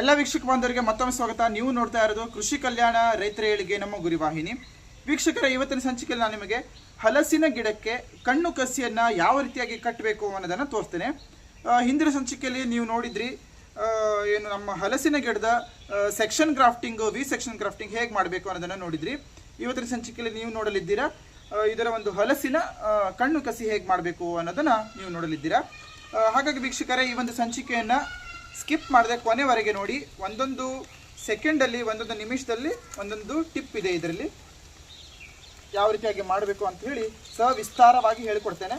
ಎಲ್ಲ ವೀಕ್ಷಕ ಬಾಂಧವರಿಗೆ ಮತ್ತೊಮ್ಮೆ ಸ್ವಾಗತ. ನೀವು ನೋಡ್ತಾ ಇರೋದು ಕೃಷಿ ಕಲ್ಯಾಣ ರೈತರ ಏಳಿಗೆ ನಮ್ಮ ಗುರಿವಾಹಿನಿ. ವೀಕ್ಷಕರ, ಇವತ್ತಿನ ಸಂಚಿಕೆಯಲ್ಲಿ ನಾನು ನಿಮಗೆ ಹಲಸಿನ ಗಿಡಕ್ಕೆ ಕಣ್ಣು ಕಸಿಯನ್ನ ಯಾವ ರೀತಿಯಾಗಿ ಕಟ್ಟಬೇಕು ಅನ್ನೋದನ್ನ ತೋರ್ತೇನೆ ಹಿಂದಿನ ಸಂಚಿಕೆಯಲ್ಲಿ ನೀವು ನೋಡಿದ್ರಿ ಏನು ನಮ್ಮ ಹಲಸಿನ ಗಿಡದ section grafting V section grafting ಹೇಗೆ ಮಾಡಬೇಕು ಅನ್ನೋದನ್ನ ನೋಡಿದ್ರಿ. ಇವತ್ತಿನ ಸಂಚಿಕೆಯಲ್ಲಿ ನೀವು ನೋಡಲಿದ್ದೀರಾ ಇದರ ಒಂದು ಹಲಸಿನ ಕಣ್ಣು ಕಸಿ ಹೇಗೆ ಮಾಡಬೇಕು ಅನ್ನೋದನ್ನ ನೀವು ನೋಡಲಿದ್ದೀರಾ. ಹಾಗಾಗಿ ವೀಕ್ಷಕರೇ, ಈ ಒಂದು ಸಂಚಿಕೆಯನ್ನ ಸ್ಕಿಪ್ ಮಾಡದೆ ಕೊನೆವರೆಗೆ ನೋಡಿ. ಒಂದೊಂದು ಸೆಕೆಂಡಲ್ಲಿ, ಒಂದೊಂದು ನಿಮಿಷದಲ್ಲಿ ಒಂದೊಂದು ಟಿಪ್ ಇದೆ ಇದರಲ್ಲಿ. ಯಾವ ರೀತಿಯಾಗಿ ಮಾಡಬೇಕು ಅಂತ ಹೇಳಿ ವಿಸ್ತಾರವಾಗಿ ಹೇಳಿಕೊಡ್ತೇನೆ.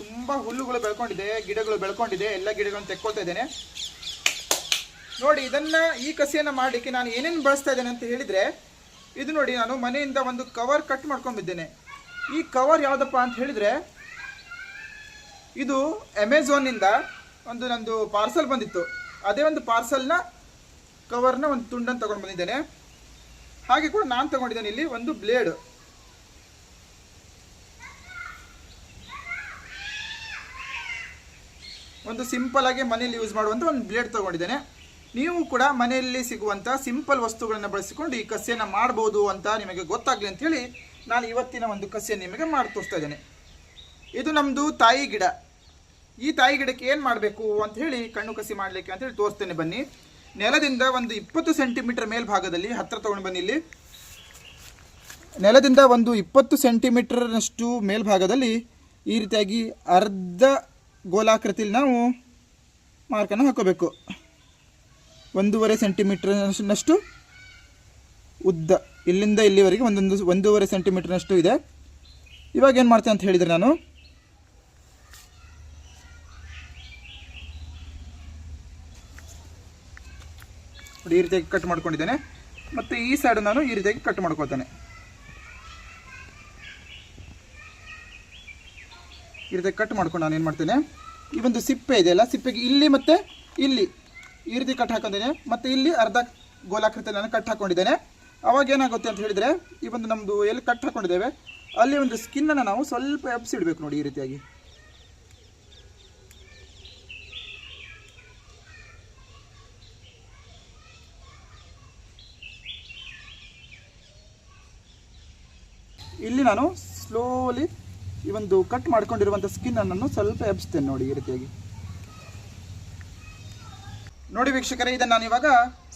ತುಂಬ ಹುಲ್ಲುಗಳು ಬೆಳ್ಕೊಂಡಿದೆ, ಗಿಡಗಳು ಬೆಳ್ಕೊಂಡಿದೆ, ಎಲ್ಲ ಗಿಡಗಳನ್ನು ತೆಕ್ಕೊಳ್ತಾ ಇದ್ದೇನೆ. ನೋಡಿ, ಇದನ್ನು ಈ ಕಸಿಯನ್ನು ಮಾಡಲಿಕ್ಕೆ ನಾನು ಏನೇನು ಬಳಸ್ತಾ ಇದ್ದೇನೆ ಅಂತ ಹೇಳಿದರೆ, ಇದು ನೋಡಿ, ನಾನು ಮನೆಯಿಂದ ಒಂದು ಕವರ್ ಕಟ್ ಮಾಡ್ಕೊಂಡಿದ್ದೇನೆ ಈ ಕವರ್ ಯಾವುದಪ್ಪ ಅಂತ ಹೇಳಿದರೆ, ಇದು ಅಮೆಝಾನ್ನಿಂದ ಒಂದು ನಂದು ಪಾರ್ಸಲ್ ಬಂದಿತ್ತು. ಅದೇ ಒಂದು ಪಾರ್ಸಲ್ನ ಕವರ್ನ ಒಂದು ತುಂಡನ್ನು ತಗೊಂಡು ಬಂದಿದ್ದೇನೆ. ಹಾಗೆ ಕೂಡ ನಾನು ತಗೊಂಡಿದ್ದೇನೆ ಇಲ್ಲಿ ಒಂದು ಬ್ಲೇಡ್ ಒಂದು ಸಿಂಪಲ್ ಆಗಿ ಮನೆಯಲ್ಲಿ ಯೂಸ್ ಮಾಡುವಂಥ ಒಂದು ಬ್ಲೇಡ್ ತಗೊಂಡಿದ್ದೇನೆ. ನೀವು ಕೂಡ ಮನೆಯಲ್ಲಿ ಸಿಗುವಂಥ ಸಿಂಪಲ್ ವಸ್ತುಗಳನ್ನು ಬಳಸಿಕೊಂಡು ಈ ಕಸಿಯನ್ನು ಮಾಡ್ಬೋದು ಅಂತ ನಿಮಗೆ ಗೊತ್ತಾಗಲಿ ಅಂತೇಳಿ ನಾನು ಇವತ್ತಿನ ಒಂದು ಕಸಿಯನ್ನು ನಿಮಗೆ ಮಾಡಿ ತೋರಿಸ್ತಾ ಇದ್ದೇನೆ. ಇದು ನಮ್ಮದು ತಾಯಿ ಗಿಡ. ಈ ತಾಯಿ ಗಿಡಕ್ಕೆ ಏನು ಮಾಡಬೇಕು ಅಂತ ಹೇಳಿ ಕಣ್ಣು ಕಸಿ ಮಾಡಲಿಕ್ಕೆ ಅಂತ ಹೇಳಿ ತೋರಿಸ್ತೇನೆ ಬನ್ನಿ. ನೆಲದಿಂದ ಒಂದು ಇಪ್ಪತ್ತು ಸೆಂಟಿಮೀಟರ್ ಮೇಲ್ಭಾಗದಲ್ಲಿ ಹತ್ತಿರ ತೊಗೊಂಡು ಬನ್ನಿ ಇಲ್ಲಿ. ನೆಲದಿಂದ ಒಂದು ಇಪ್ಪತ್ತು ಸೆಂಟಿಮೀಟರ್ನಷ್ಟು ಮೇಲ್ಭಾಗದಲ್ಲಿ ಈ ರೀತಿಯಾಗಿ ಅರ್ಧ ಗೋಲಾಕೃತಿಯಲ್ಲಿ ನಾವು ಮಾರ್ಕನ್ನು ಹಾಕೋಬೇಕು. ಒಂದೂವರೆ ಸೆಂಟಿಮೀಟರ್ನಷ್ಟು ಉದ್ದ. ಇಲ್ಲಿಂದ ಇಲ್ಲಿವರೆಗೆ ಒಂದೊಂದು, ಒಂದೂವರೆ ಸೆಂಟಿಮೀಟರ್ನಷ್ಟು ಇದೆ. ಇವಾಗ ಏನು ಮಾಡ್ತೇನೆ ಅಂತ ಹೇಳಿದರೆ ನಾನು ನೋಡಿ ಈ ರೀತಿಯಾಗಿ ಕಟ್ ಮಾಡ್ಕೊಂಡಿದ್ದೇನೆ. ಮತ್ತು ಈ ಸೈಡ್ ನಾನು ಈ ರೀತಿಯಾಗಿ ಕಟ್ ಮಾಡ್ಕೊಳ್ತೇನೆ. ಈ ರೀತಿ ಕಟ್ ಮಾಡ್ಕೊಂಡು ನಾನು ಏನು ಮಾಡ್ತೇನೆ? ಈ ಒಂದು ಸಿಪ್ಪೆ ಇದೆಯಲ್ಲ ಸಿಪ್ಪೆಗೆ ಇಲ್ಲಿ ಮತ್ತು ಇಲ್ಲಿ ಈ ರೀತಿ ಕಟ್ ಹಾಕೊಂಡಿದ್ದೇನೆ. ಮತ್ತು ಇಲ್ಲಿ ಅರ್ಧ ಗೋಲಾಕೃತಿ ನಾನು ಕಟ್ ಹಾಕೊಂಡಿದ್ದೇನೆ. ಅವಾಗ ಏನಾಗುತ್ತೆ ಅಂತ ಹೇಳಿದರೆ, ಈ ಒಂದು ನಮ್ಮದು ಎಲ್ಲಿ ಕಟ್ ಹಾಕೊಂಡಿದ್ದೇವೆ, ಅಲ್ಲಿ ಒಂದು ಸ್ಕಿನ್ನನ್ನು ನಾವು ಸ್ವಲ್ಪ ಎಬ್ಸಿಡ್ಬೇಕು ನೋಡಿ ಈ ರೀತಿಯಾಗಿ. ಇಲ್ಲಿ ನಾನು ಸ್ಲೋಲಿ ಈ ಒಂದು ಕಟ್ ಮಾಡ್ಕೊಂಡಿರುವಂಥ ಸ್ಕಿನ್ ಅನ್ನು ಸ್ವಲ್ಪ ಎಬ್ಸ್ತೇನೆ ನೋಡಿ ಈ ರೀತಿಯಾಗಿ. ನೋಡಿ ವೀಕ್ಷಕರೇ, ಇದನ್ನು ನಾನು ಇವಾಗ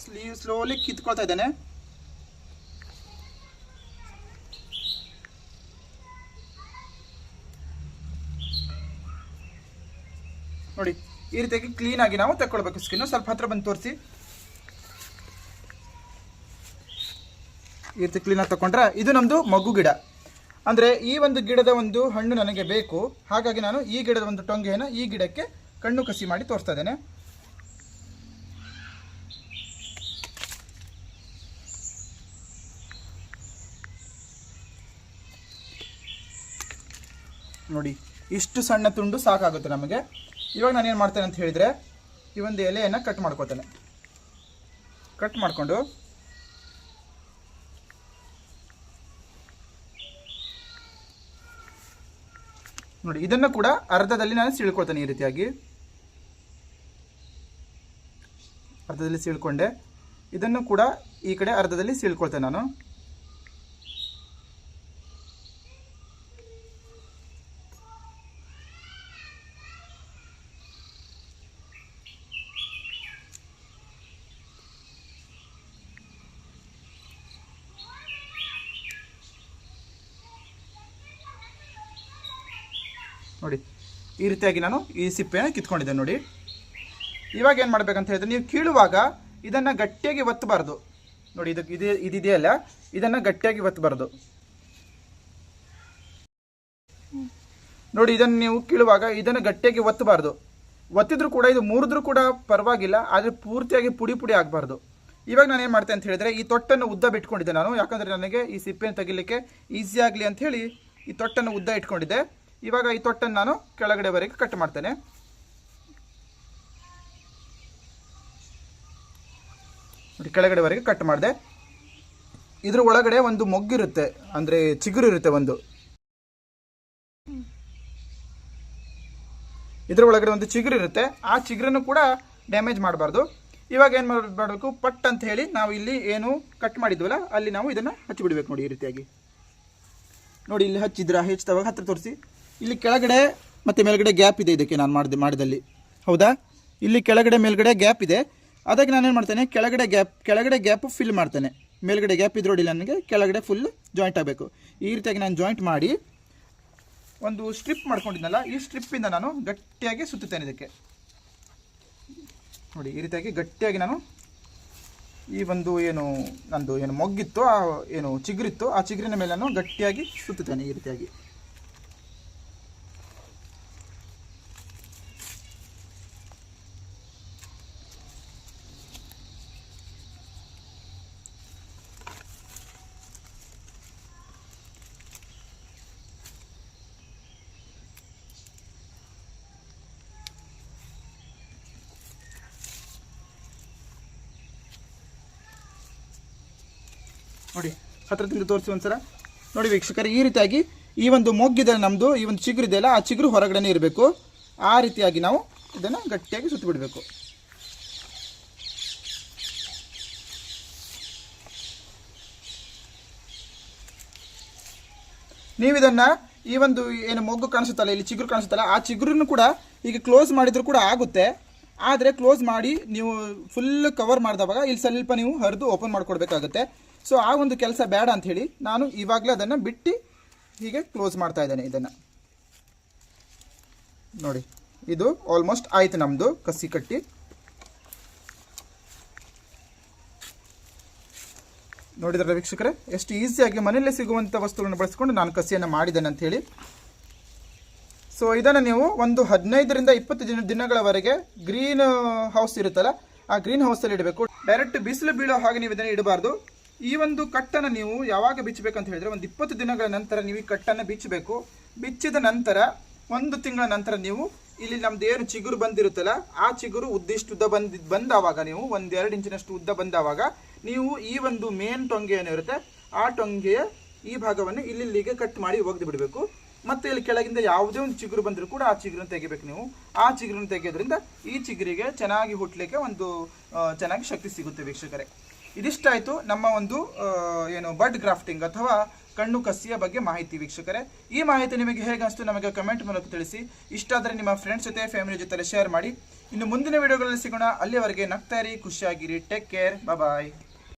ಸ್ಲೀವ್ ಸ್ಲೋಲಿ ಕಿತ್ಕೊಳ್ತಾ ಇದ್ದೇನೆ. ನೋಡಿ, ಈ ರೀತಿಯಾಗಿ ಕ್ಲೀನ್ ಆಗಿ ನಾವು ತಕ್ಕೊಳ್ಬೇಕು ಸ್ಕಿನ್ ಸ್ವಲ್ಪ ಹತ್ರ ಬಂದು ತೋರಿಸಿ. ಈ ರೀತಿ ಕ್ಲೀನಾಗಿ ತಗೊಂಡ್ರೆ ಇದು ನಮ್ಮದು ಮಗು ಗಿಡ. ಅಂದರೆ ಈ ಒಂದು ಗಿಡದ ಒಂದು ಹಣ್ಣು ನನಗೆ ಬೇಕು. ಹಾಗಾಗಿ ನಾನು ಈ ಗಿಡದ ಒಂದು ಟೊಂಗೆಯನ್ನು ಈ ಗಿಡಕ್ಕೆ ಕಣ್ಣು ಕಸಿ ಮಾಡಿ ತೋರಿಸ್ತಾ ಇದ್ದೇನೆ. ನೋಡಿ, ಇಷ್ಟು ಸಣ್ಣ ತುಂಡು ಸಾಕಾಗುತ್ತೆ ನಮಗೆ. ಇವಾಗ ನಾನು ಏನು ಮಾಡ್ತೇನೆ ಅಂತ ಹೇಳಿದರೆ ಈ ಒಂದು ಎಲೆಯನ್ನು ಕಟ್ ಮಾಡ್ಕೋತೇನೆ ಕಟ್ ಮಾಡಿಕೊಂಡು ನೋಡಿ, ಇದನ್ನು ಕೂಡ ಅರ್ಧದಲ್ಲಿ ನಾನು ಸೀಳ್ಕೊಳ್ತೇನೆ ಈ ರೀತಿಯಾಗಿ. ಅರ್ಧದಲ್ಲಿ ಸೀಳ್ಕೊಂಡೆ. ಇದನ್ನು ಕೂಡ ಈ ಕಡೆ ಅರ್ಧದಲ್ಲಿ ಸೀಳ್ಕೊಳ್ತೇನೆ ನಾನು. ನೋಡಿ, ಈ ರೀತಿಯಾಗಿ ನಾನು ಈ ಸಿಪ್ಪೆನ ಕಿತ್ಕೊಂಡಿದ್ದೆ ನೋಡಿ. ಇವಾಗ ಏನು ಮಾಡಬೇಕಂತ ಹೇಳಿದ್ರೆ, ನೀವು ಕೀಳುವಾಗ ಇದನ್ನು ಗಟ್ಟಿಯಾಗಿ ಒತ್ತಬಾರ್ದು. ನೋಡಿ ಇದಕ್ಕೆ ಇದು ಇದಿದೆಯಲ್ಲ ಇದನ್ನು ಗಟ್ಟಿಯಾಗಿ ಒತ್ತಬಾರ್ದು. ನೋಡಿ, ಇದನ್ನು ನೀವು ಕೀಳುವಾಗ ಇದನ್ನು ಗಟ್ಟಿಯಾಗಿ ಒತ್ತಬಾರ್ದು. ಒತ್ತಿದ್ರು ಕೂಡ, ಇದು ಮುರಿದ್ರೂ ಕೂಡ ಪರವಾಗಿಲ್ಲ, ಆದರೆ ಪೂರ್ತಿಯಾಗಿ ಪುಡಿ ಪುಡಿ ಆಗಬಾರ್ದು. ಇವಾಗ ನಾನು ಏನು ಮಾಡ್ತೇನೆ ಅಂತ ಹೇಳಿದ್ರೆ, ಈ ತೊಟ್ಟನ್ನು ಉದ್ದ ಬಿಟ್ಕೊಂಡಿದ್ದೆ ನಾನು. ಯಾಕಂದರೆ ನನಗೆ ಈ ಸಿಪ್ಪೆಯನ್ನು ತೆಗಿಲಿಕ್ಕೆ ಈಸಿ ಆಗಲಿ ಅಂತ ಹೇಳಿ ಈ ತೊಟ್ಟನ್ನು ಉದ್ದ ಇಟ್ಕೊಂಡಿದ್ದೆ. ಇವಾಗ ಈ ತೊಟ್ಟನ್ನು ನಾನು ಕೆಳಗಡೆವರೆಗೆ ಕಟ್ ಮಾಡ್ತೇನೆ. ನೋಡಿ, ಕೆಳಗಡೆವರೆಗೆ ಕಟ್ ಮಾಡಿದೆ. ಇದ್ರ ಒಳಗಡೆ ಒಂದು ಮೊಗ್ಗಿರುತ್ತೆ, ಅಂದರೆ ಚಿಗುರು ಇರುತ್ತೆ ಒಂದು. ಇದ್ರ ಒಳಗಡೆ ಒಂದು ಚಿಗುರು ಇರುತ್ತೆ ಆ ಚಿಗುರನ್ನು ಕೂಡ ಡ್ಯಾಮೇಜ್ ಮಾಡಬಾರ್ದು. ಇವಾಗ ಏನು ಮಾಡಬೇಕು? ಪಟ್ ಅಂತ ಹೇಳಿ ನಾವು ಇಲ್ಲಿ ಏನು ಕಟ್ ಮಾಡಿದ್ವಲ್ಲ, ಅಲ್ಲಿ ನಾವು ಇದನ್ನು ಹಚ್ಚಿಬಿಡ್ಬೇಕು ನೋಡಿ ಈ ರೀತಿಯಾಗಿ. ನೋಡಿ, ಇಲ್ಲಿ ಹಚ್ಚಿದ್ರ, ಹೆಚ್ಚಿದವಾಗ ಹತ್ತಿರ ತೋರಿಸಿ. ಇಲ್ಲಿ ಕೆಳಗಡೆ ಮತ್ತು ಮೇಲ್ಗಡೆ ಗ್ಯಾಪ್ ಇದೆ ಇದಕ್ಕೆ ನಾನು ಮಾಡಿದೆ ಮಾಡಿದಲ್ಲಿ. ಹೌದಾ? ಇಲ್ಲಿ ಕೆಳಗಡೆ ಮೇಲ್ಗಡೆ ಗ್ಯಾಪ್ ಇದೆ. ಅದಕ್ಕೆ ನಾನೇನು ಮಾಡ್ತೇನೆ, ಕೆಳಗಡೆ ಗ್ಯಾಪ್ ಕೆಳಗಡೆ ಗ್ಯಾಪು ಫಿಲ್ ಮಾಡ್ತೇನೆ. ಮೇಲ್ಗಡೆ ಗ್ಯಾಪ್ ಇದ್ರೋಡಿಲ್ಲ ನನಗೆ, ಕೆಳಗಡೆ ಫುಲ್ ಜಾಯಿಂಟ್ ಆಗಬೇಕು. ಈ ರೀತಿಯಾಗಿ ನಾನು ಜಾಯಿಂಟ್ ಮಾಡಿ, ಒಂದು ಸ್ಟ್ರಿಪ್ ಮಾಡ್ಕೊಂಡಿದ್ನಲ್ಲ, ಈ ಸ್ಟ್ರಿಪ್ಪಿಂದ ನಾನು ಗಟ್ಟಿಯಾಗಿ ಸುತ್ತುತ್ತೇನೆ ಇದಕ್ಕೆ. ನೋಡಿ, ಈ ರೀತಿಯಾಗಿ ಗಟ್ಟಿಯಾಗಿ ನಾನು ಈ ಒಂದು ಏನು, ನಂದು ಏನು ಮೊಗ್ಗಿತ್ತು, ಆ ಏನು ಚಿಗುರಿತ್ತು, ಆ ಚಿಗುರಿನ ಮೇಲೆ ನಾನು ಗಟ್ಟಿಯಾಗಿ ಸುತ್ತುತ್ತೇನೆ ಈ ರೀತಿಯಾಗಿ. ನೋಡಿ, ಹತ್ರದಿಂದ ತೋರಿಸಿ ಒಂದ್ಸಲ. ನೋಡಿ ವೀಕ್ಷಕರೇ, ಈ ರೀತಿಯಾಗಿ ಈ ಒಂದು ಮೊಗ್ಗಿದೆ ನಮ್ಮದು ಈ ಒಂದು ಚಿಗುರು ಇದೆಯಲ್ಲ ಆ ಚಿಗುರು ಹೊರಗಡೆನೇ ಇರಬೇಕು. ಆ ರೀತಿಯಾಗಿ ನಾವು ಇದನ್ನು ಗಟ್ಟಿಯಾಗಿ ಸುತ್ತಿಬಿಡಬೇಕು. ನೀವು ಇದನ್ನ ಈ ಒಂದು ಏನು ಮೊಗ್ಗು ಕಾಣಿಸುತ್ತಲ್ಲ, ಇಲ್ಲಿ ಚಿಗುರು ಕಾಣಿಸುತ್ತಲ್ಲ, ಆ ಚಿಗುರನ್ನು ಕೂಡ ಈಗ ಕ್ಲೋಸ್ ಮಾಡಿದ್ರು ಕೂಡ ಆಗುತ್ತೆ. ಆದರೆ ಕ್ಲೋಸ್ ಮಾಡಿ ನೀವು ಫುಲ್ ಕವರ್ ಮಾಡಿದವಾಗ ಇಲ್ಲಿ ಸ್ವಲ್ಪ ನೀವು ಹರಿದು ಓಪನ್ ಮಾಡ್ಕೊಡ್ಬೇಕಾಗುತ್ತೆ. ಸೊ ಆ ಒಂದು ಕೆಲಸ ಬೇಡ ಅಂತ ಹೇಳಿ ನಾನು ಇವಾಗಲೇ ಅದನ್ನು ಬಿಟ್ಟು ಹೀಗೆ ಕ್ಲೋಸ್ ಮಾಡ್ತಾ ಇದ್ದೇನೆ ಇದನ್ನು. ನೋಡಿ, ಇದು ಆಲ್ಮೋಸ್ಟ್ ಆಯ್ತು ನಮ್ಮದು ಕಸಿ ಕಟ್ಟಿ. ನೋಡಿದ್ರೆ ವೀಕ್ಷಕರೇ, ಎಷ್ಟು ಈಸಿಯಾಗಿ ಮನೆಯಲ್ಲೇ ಸಿಗುವಂಥ ವಸ್ತುಗಳನ್ನು ಬಳಸ್ಕೊಂಡು ನಾನು ಕಸಿಯನ್ನು ಮಾಡಿದ್ದೇನೆ ಅಂತ ಹೇಳಿ. ಸೊ ಇದನ್ನು ನೀವು ಒಂದು ಹದಿನೈದರಿಂದ ಇಪ್ಪತ್ತು ದಿನ, ದಿನಗಳವರೆಗೆ ಗ್ರೀನ್ ಹೌಸ್ ಇರುತ್ತಲ್ಲ, ಆ ಗ್ರೀನ್ ಹೌಸಲ್ಲಿ ಇಡಬೇಕು. ಡೈರೆಕ್ಟ್ ಬಿಸಿಲು ಬೀಳೋ ಹಾಗೆ ನೀವು ಇದನ್ನು ಇಡಬಾರ್ದು. ಈ ಒಂದು ಕಟ್ಟನ್ನು ನೀವು ಯಾವಾಗ ಬಿಚ್ಚಬೇಕಂತ ಹೇಳಿದ್ರೆ ಒಂದು ಇಪ್ಪತ್ತು ದಿನಗಳ ನಂತರ ನೀವು ಈ ಕಟ್ಟನ್ನು ಬಿಚ್ಚಬೇಕು. ಬಿಚ್ಚಿದ ನಂತರ ಒಂದು ತಿಂಗಳ ನಂತರ ನೀವು ಇಲ್ಲಿ ನಮ್ದು ಏನು ಚಿಗುರು ಬಂದಿರುತ್ತಲ್ಲ, ಆ ಚಿಗುರು ಉದ್ದಿಷ್ಟು ಉದ್ದ ಬಂದ್, ಬಂದಾವಾಗ ನೀವು ಒಂದು ಎರಡು ಇಂಚಿನಷ್ಟು ಉದ್ದ ಬಂದಾವಾಗ ನೀವು ಈ ಒಂದು ಮೇನ್ ಟೊಂಗೆ ಏನಿರುತ್ತೆ ಆ ಟೊಂಗೆಯ ಈ ಭಾಗವನ್ನು ಇಲ್ಲಿಗೆ ಕಟ್ ಮಾಡಿ ಒಗೆದು ಬಿಡಬೇಕು. ಮತ್ತೆ ಇಲ್ಲಿ ಕೆಳಗಿಂದ ಯಾವುದೇ ಒಂದು ಚಿಗುರು ಬಂದರೂ ಕೂಡ ಆ ಚಿಗುರನ್ನು ತೆಗಿಬೇಕು ನೀವು. ಆ ಚಿಗುರನ್ನು ತೆಗೆಯೋದ್ರಿಂದ ಈ ಚಿಗುರಿಗೆ ಚೆನ್ನಾಗಿ ಹುಟ್ಟಲಿಕ್ಕೆ ಒಂದು ಚೆನ್ನಾಗಿ ಶಕ್ತಿ ಸಿಗುತ್ತೆ ವೀಕ್ಷಕರೇ. ಇದಿಷ್ಟಾಯಿತು ನಮ್ಮ ಒಂದು ಏನು ಬಡ್ ಗ್ರಾಫ್ಟಿಂಗ್ ಅಥವಾ ಕಣ್ಣು ಕಸಿಯ ಬಗ್ಗೆ ಮಾಹಿತಿ ವೀಕ್ಷಕರೇ. ಈ ಮಾಹಿತಿ ನಿಮಗೆ ಹೇಗೆ ಅನಿಸ್ತು ನಮಗೆ ಕಮೆಂಟ್ ಮೂಲಕ ತಿಳಿಸಿ. ಇಷ್ಟಾದರೆ ನಿಮ್ಮ ಫ್ರೆಂಡ್ಸ್ ಜೊತೆ ಫ್ಯಾಮಿಲಿ ಜೊತೆ ಶೇರ್ ಮಾಡಿ. ಇನ್ನು ಮುಂದಿನ ವಿಡಿಯೋಗಳಲ್ಲಿ ಸಿಗೋಣ. ಅಲ್ಲಿಯವರೆಗೆ ನಗ್ತಾಯಿರಿ ಖುಷಿಯಾಗಿರಿ. Take care bye